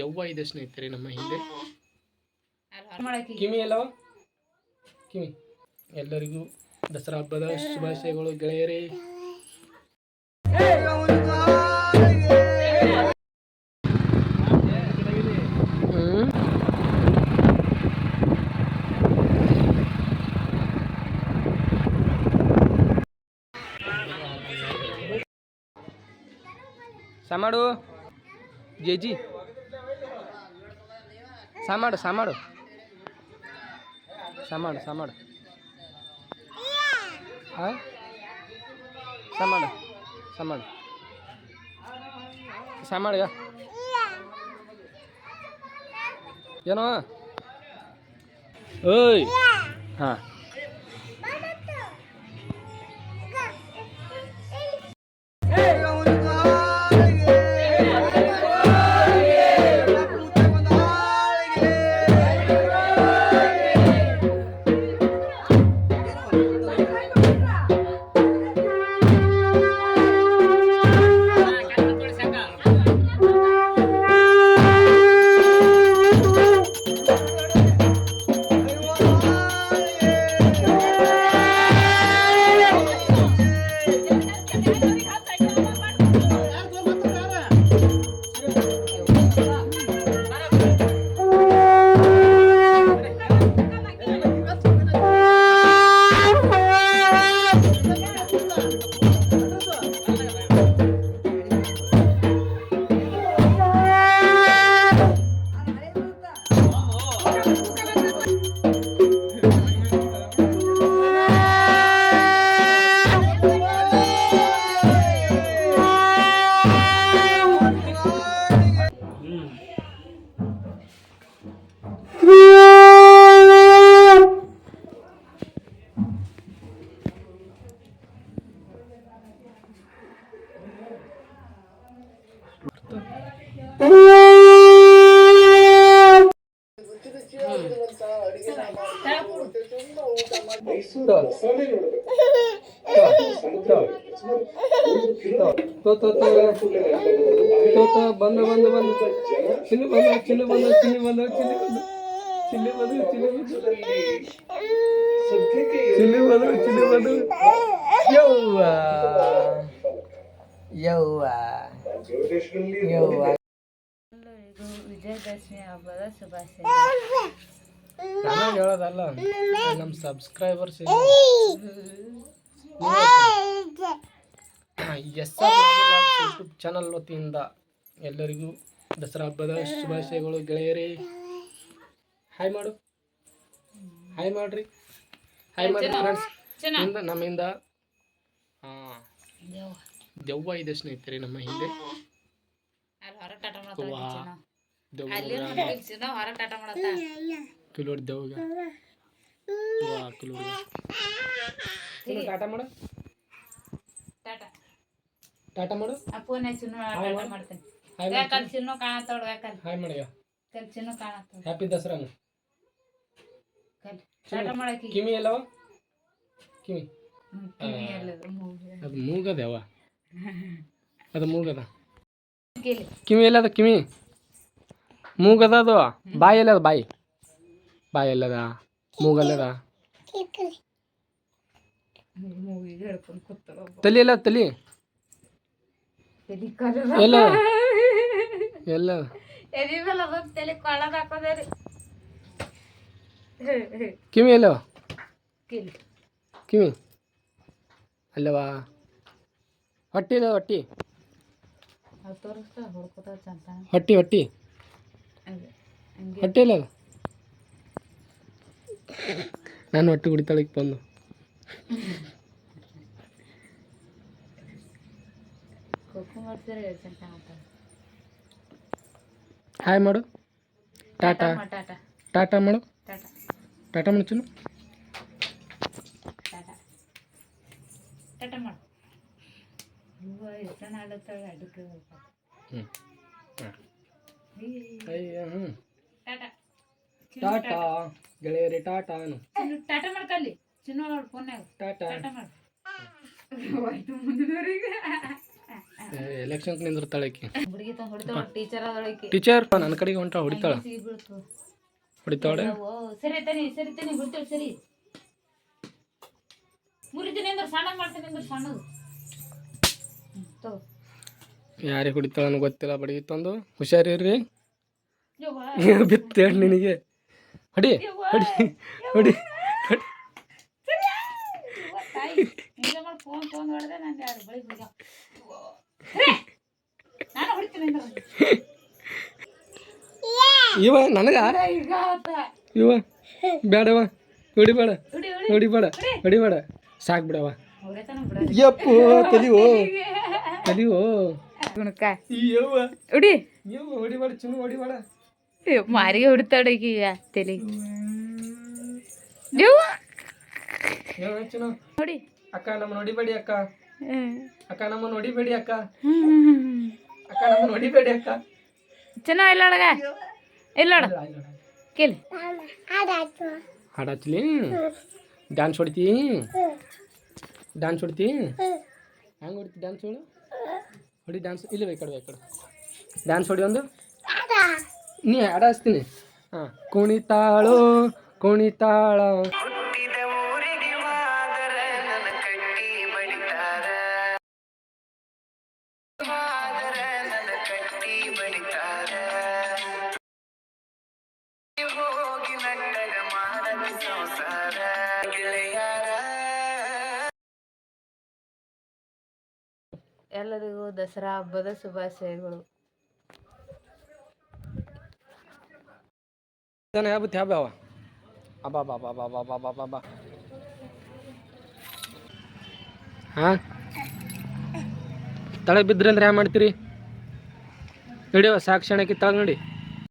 ದೆವ್ವ ಇದೆ ಸ್ನೇಹಿತರೆ ನಮ್ಮ ಹಿಂದೆ. ಕಿಮಿ ಎಲ್ಲವ ಕಿಮಿ. ಎಲ್ಲರಿಗೂ ದಸರಾ ಹಬ್ಬದ ಶುಭಾಶಯಗಳು ಗೆಳೆಯರೇ. ಸಾಮಾಡು ಜೇಜಿ. ಸಾಮಾಡು ಸಾಮಾಡು ಸಾಮಾಡು ಸಾಮಾಡು ಹಾಂ ಸಾಮಾಡು ಸಾಮಾಡು ಸಾಮಾಡ್ಗ ಏನೋ? ಓಯ್. ಹಾಂ. ಬಂದು ಬಂದು ಬಂದು ಚಿಲ್ಲಿ ಬಂದು ಚಿಲ್ಲಿ ಬಂದು ಚಿಲ್ಲಿ ಬಂದು ಚಿಲ್ಲಿ ಬಂದು ಚಿಲ್ಲಿ ಬಂದು ಚಿಲ್ಲಿ ಬಂದು ಚಿಲ್ಲಿ ಬಂದು ಚಿಲ್ಲಿ ಬಂದು ಯವ್ವ ಯವ್ವ ಯವ್ವ ಎಲ್ಲರಿಗೂ ವಿಜಯದಶಮಿ ಹಬ್ಬದ ಶುಭಾಶಯ ನಾನು ಹೇಳೋದಲ್ಲ. ನಮ್ಮ ಸಬ್ಸ್ಕ್ರೈಬರ್ಸ್ ಎಸ್ ಯೂಟ್ಯೂಬ್ ಚಾನಲ್ ವತಿಯಿಂದ ಎಲ್ಲರಿಗೂ ದಸರಾ ಹಬ್ಬದ ಶುಭಾಶಯಗಳು ಗೆಳೆಯರಿ. ಹಾಯ್ ಮಾಡು. ಹಾಯ್ ಮಾಡ್ರಿ. ಹಾಯ್ ಮಾಡಿ ಫ್ರೆಂಡ್ಸ್ ನಮ್ಮಿಂದ ದೆವ್ವ ಇದೆ ಸ್ನೇಹಿತರೆ ನಮ್ಮ ಹಿಂದೆ. ದೆವ್ವ. ಕಿಲ್ ಹೊಡ್ದೇವು ಕಿಲ್ ಹೊಡ್ದ ಟಾಟಾ ಮಾಡು ಟಾಟಾ ಟಾಟಾ ಮಾಡು ಫೋನ್ ಆಯ್ತು ಟಾಟಾ ಮಾಡ್ತೇನೆ. ಯಾಕಂದ್ರೆ ಚಿನ್ನು ಕಾಣತ್ತೋಡು ಯಾಕಂದ್ರೆ ಹಾಯ್ ಮಾಡಿ ಚಿನ್ನು ಕಾಣತ್ತೋಡು ಹ್ಯಾಪಿ ದಸರಾ ಟಾಟಾ ಮಾಡಕ್ಕೆ ಕಿಮಿ ಎಲ್ಲವ? ಕಿಮಿ. ಅದು ಮೂಗದ ಯಾವ ಅದು ಮೂಗದ. ಕಿವಿ ಎಲ್ಲದ ಕಿವಿ ಮೂಗದ ಅದು? ಬಾಯಿ ಎಲ್ಲದ ಬಾಯಿ. ಬಾಯಲ್ಲದ ಮೂಗಲ್ಲದ? ತಲೆ ಎಲ್ಲ ತಲಿ? ಎಲ್ಲ? ಎಲ್ಲ? ಕಿವಿ ಎಲ್ಲವ ಕಿವಿ? ಅಲ್ಲವಾ? ಹೊಟ್ಟಿ ಇಲ್ಲ ಹೊಟ್ಟಿ? ಹೊಟ್ಟಿ ಹೊಟ್ಟಿ? ಹೊಟ್ಟಿ ಇಲ್ಲ ನಾನು ಒಟ್ಟು ಕುಡಿತಾಳೆ ಬಂದು ಹಾಯ್ ಮಾಡು ಟಾಟಾ ಟಾಟಾ ಮಾಡು ಟಾಟಾ ಮಾಡು ಚುನು ಟಾಟಾ ಮಾಡು ಟಾಟಾ ಟಾಟಾ ಗೆಳೆಯರಿ ಟಾಟಾ ಅನು ಟಾಟಾ ಮಾಡ್ಕಲ್ಲಿ. ಚಿನ್ನು ಫೋನ್ಯಾಗ ಟಾಟಾ. ಟಾಟಾ ಮಾಡು. ಎಲೆಕ್ಷನ್ ನಿಂದಿರ್ತಾಳೆ ಆಕಿ ಹುಡುಗಿ ತಂದು ಹೊಡಿತಾಳ ಟೀಚರ್ ಟೀಚರ್ ನನ್ನ ಕಡೆಗೆ ಹೊಂಟ ಹೊಡಿತಾಳ. ಹೊಡಿತಾಳೆ? ಓ ಸರಿ ತನಿ ಸರಿ ತನಿ ಬಿಡ್ತೇವೆ ಸರಿ. ಮುರಿತೀನಿ ಅಂದ್ರೆ ಸಣ್ಣ ಮಾಡ್ತೀನಿ ಅಂದ್ರೆ ಸಣ್ಣದು. ಯಾರಿಗೆ ಹೊಡಿತಾಳ ಗೊತ್ತಿಲ್ಲ ಬಡಗಿ ತಂದು. ಹುಷಾರಿರ್ರಿ ಬಿತ್ತೇಳಿ ಬಿತ್ತೆ ನಿನಗೆ. அடி அடி அடி ಇವ ನನಗ ಇವ ಬೇಡವ ಹೊಡಿಬೇಡ ಹೊಡಿಬೇಡ ಹೊಡಿಬೇಡ ಸಾಕ್ ಬಿಡವ ಯಪ್ಪು ತಲಿವೋ ತಲಿವೋ ಉಡಿ ಹೊಡಿಬೇಡ ಚಿನ್ನು ಹೊಡಿಬೇಡ ಮಾರಿಗೆ ಹೊಡಿತಾಡ ಈಗ ತಲೆ. ಯವ್ವ. ಯವ್ವ ಚಿನ್ನು ನೋಡಿ. ಅಕ್ಕ ನಮ್ಮ ನೋಡಿಬೇಡಿ ಅಕ್ಕ. ಅಕ್ಕ ನಮ್ಮ ನೋಡಿಬೇಡಿ ಅಕ್ಕ. ಅಕ್ಕ ನಮ್ಮ ನೋಡಿಬೇಡಿ ಅಕ್ಕ. ಚೆನ್ನಾಗಿ ಇಲ್ಲ ಅಳಗ ಇಲ್ಲ ಅಡ ಕೇಳಿ. ಹಾಡು ಹಚ್ಚಲಿ ಡ್ಯಾನ್ಸ್ ಹೊಡಿತಿ? ಡ್ಯಾನ್ಸ್ ಹೊಡಿತಿ? ಹೆಂಗೆ ಹೊಡಿತಿ ಡ್ಯಾನ್ಸ್ ಹೇಳು? ಹೊಡಿ ಡ್ಯಾನ್ಸ್ ಇಲ್ಲ ಈ ಕಡೆ ಈ ಕಡೆ. ಡ್ಯಾನ್ಸ್ ಹೊಡಿ ಒಂದು. ನೀ ಹಾಡು ಹಚ್ತೀನಿ. ಹಾಂ. ಕುಣಿತಾಳು ಕುಣಿತಾಳ. ಎಲ್ಲರಿಗೂ ದಸರಾ ಹಬ್ಬದ ಶುಭಾಶಯಗಳು. ಇದನ್ನ ಯಾವ ಹ್ಯಾಬ ಯಾವ ಅಬ್ಬಾ ಬಾ ಬಾ ಬಾ ಬಾ ಬಾ ಬಾ ಬಾ ಬಾ ಹಾಂ ತಳಗೆ ಬಿದ್ರಿ ಅಂದ್ರೆ ಹ್ಯಾ ಮಾಡ್ತೀರಿ? ನಡಿಯವ ಸಾಕ್ಷಣಕ್ಕೆ ತಳ ನೋಡಿ.